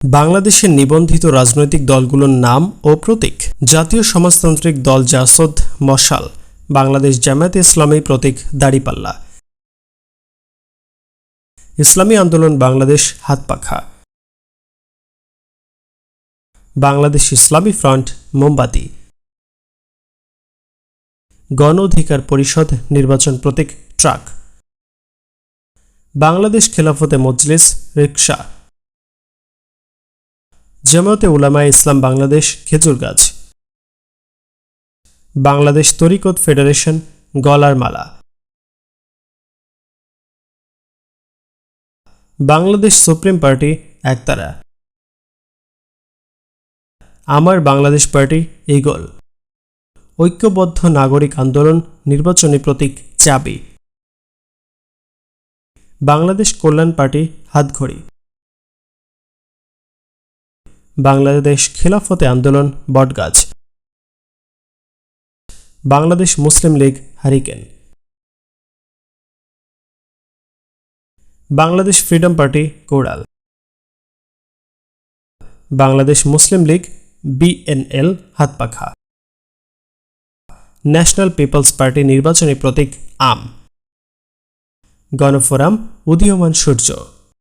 বাংলাদেশের নিবন্ধিত রাজনৈতিক দলগুলোর নাম ও প্রতীক। জাতীয় সমাজতান্ত্রিক দল জাসদ মশাল, বাংলাদেশ জামায়াতে ইসলামী প্রতীক দাড়িপাল্লা। ইসলামী আন্দোলন বাংলাদেশ হাতপাখা। বাংলাদেশ ইসলামী ফ্রন্ট মোমবাতি। গণ অধিকার পরিষদ নির্বাচন প্রতীক ট্রাক। বাংলাদেশ খেলাফতে মজলিস রিকশা। জামায়াতে উলামা ইসলাম বাংলাদেশ খেজুর গাছ। বাংলাদেশ তরিকত ফেডারেশন গলার মালা। বাংলাদেশ সুপ্রিম পার্টি একতারা। আমার বাংলাদেশ পার্টি ইগল ঐক্যবদ্ধ নাগরিক আন্দোলন নির্বাচনী প্রতীক চাবি। বাংলাদেশ কল্যাণ পার্টি হাতঘড়ি। বাংলাদেশ খেলাফতে আন্দোলন, বটগাছ। Bangladesh Muslim league, hurricane. Bangladesh freedom party, coral. Bangladesh Muslim league, BNL, হাতপাখা। ন্যাশনাল পিপলস পার্টি নির্বাচনী প্রতীক, আম। গণফোরাম, উদীয়মান সূর্য।